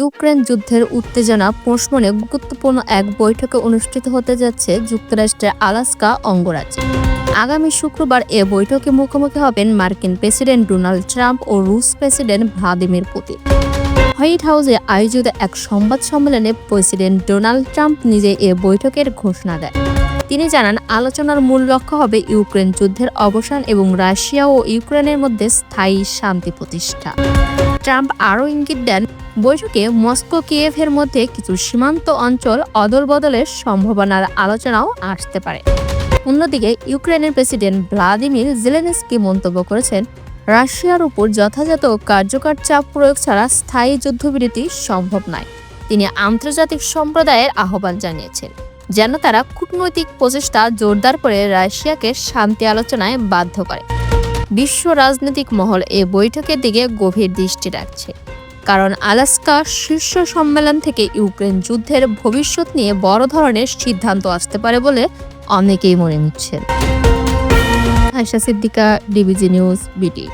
Ukraine যুদ্ধের উত্তেজনা প্রশ্নে গুরুত্বপূর্ণ এক বৈঠকে অনুষ্ঠিত হতে যাচ্ছে যুক্তরাষ্ট্রের আলাস্কা অঙ্গরাজ্যে। আগামী শুক্রবার এ বৈঠকে মুখোমুখি হবেন মার্কিন প্রেসিডেন্ট ডোনাল্ড ট্রাম্প ও রুশ প্রেসিডেন্ট ভ্লাদিমির পুতিন। হোয়াইট হাউসে আয়োজিত এক সংবাদ সম্মেলনে প্রেসিডেন্ট ডোনাল্ড ট্রাম্প নিজে এ বৈঠকের ঘোষণা দেন। তিনি জানান, আলোচনার মূল লক্ষ্য হবে ইউক্রেন যুদ্ধের অবসান এবং রাশিয়া ও ইউক্রেনের মধ্যে স্থায়ী শান্তি প্রতিষ্ঠা। ট্রাম্প আরও ইঙ্গিত দেন, বৈঠকে মস্কো কিয়েভের মধ্যে কিছু সীমান্ত অঞ্চল অদল বদলের সম্ভাবনার আলোচনাও আসতে পারে। অন্যদিকে, ইউক্রেনের প্রেসিডেন্ট ভ্লাদিমির জেলেনস্কি মন্তব্য করেছেন, রাশিয়ার উপর যথাযথ কার্যকর চাপ প্রয়োগ ছাড়া স্থায়ী যুদ্ধবিরতি সম্ভব নয়। তিনি আন্তর্জাতিক সম্প্রদায়ের আহ্বান জানিয়েছেন, যেন তারা কূটনৈতিক প্রচেষ্টা জোরদার করে রাশিয়াকে শান্তি আলোচনায় বাধ্য করে। বিশ্ব রাজনৈতিক মহল এ বৈঠকের দিকে গভীর দৃষ্টি রাখছে। কারণ আলাস্কা শীর্ষ সম্মেলন থেকে ইউক্রেন যুদ্ধের ভবিষ্যৎ নিয়ে বড় ধরনের সিদ্ধান্ত আসতে পারে বলে অনেকেই মনে নিচ্ছেন আয়সা সিদ্দিকা, ডিবিজি নিউজ, বিটি।